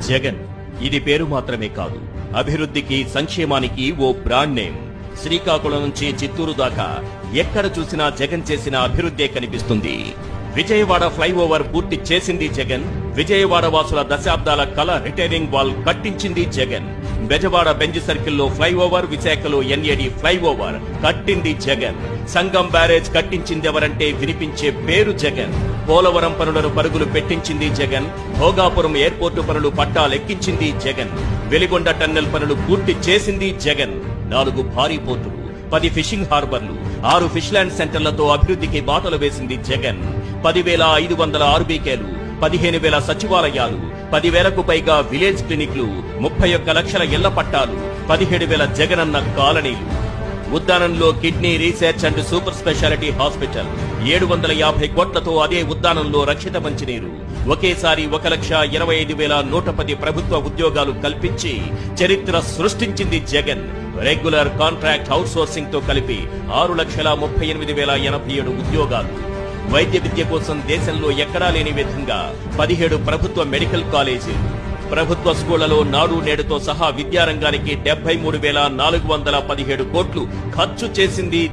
జగన్. ఇది పేరు మాత్రమే కాదు. అభివృద్ధికి సంక్షేమానికి ఓ బ్రాండ్ నేమ్. శ్రీకాకుళం నుంచి చిత్తూరు దాకా ఎక్కడ చూసినా జగన్ చేసిన అభివృద్ధే కనిపిస్తుంది. విజయవాడ ఫ్లైఓవర్ పూర్తి చేసింది జగన్. విజయవాడ వాసుల దశాబ్దాల కళ రిటైరింగ్ వాల్ కట్టించింది జగన్. బెజవాడ బెంజ్ సర్కిల్లో ఫ్లైఓవర్ విశాఖలో ఎన్ఏడి ఫ్లైఓవర్. కట్టింది జగన్. సంగం బ్యారేజ్ కట్టించిందెవరంటే వినిపించే పేరు జగన్. పోలవరం పనులను పరుగులు పెట్టించింది జగన్. భోగాపురం ఎయిర్పోర్టు పనులు పట్టాలెక్కించింది జగన్. వెలిగొండ టన్నెల్ పనులు పూర్తి చేసింది జగన్. నాలుగు భారీ పోర్టులు పది ఫిషింగ్ హార్బర్లు ఆరు ఫిష్లాండ్ సెంటర్లతో అభివృద్ధికి బాటలు వేసింది జగన్. పదివేల ఐదు వందల ఆర్బీకేలు పదిహేను వేల సచివాలయాలు పదివేలకు పైగా విలేజ్ క్లినిక్లు ముప్పై ఒక్క లక్షల ఇళ్ళ పట్టాలు పదిహేడు వేల జగనన్న కాలనీలు. ఉద్దానంలో kidney research and super speciality hospital ఏడు వందల యాభై కోట్లతో అదే ఉద్దానంలో రక్షిత మంచినీరు. ఒకేసారి ఒక లక్ష ఇరవై ఐదు వేల నూట పది ప్రభుత్వ ఉద్యోగాలు కల్పించి చరిత్ర సృష్టించింది జగన్. రెగ్యులర్ కాంట్రాక్ట్ హౌస్ సోర్సింగ్తో కలిపి ఆరు లక్షల ముప్పై ఎనిమిది వేల ఎనభై ఏడు ఉద్యోగాలు. వైద్య విద్య కోసం దేశంలో ఎక్కడా లేని విధంగా పదిహేడు ప్రభుత్వ మెడికల్ కాలేజీలు ప్రభుత్వ స్కూళ్ళలో నాడు నేడుతో సహా విద్యారంగానికి డెబ్బై మూడు వేల నాలుగు వందల పదిహేడు కోట్లు ఖర్చు చేసింది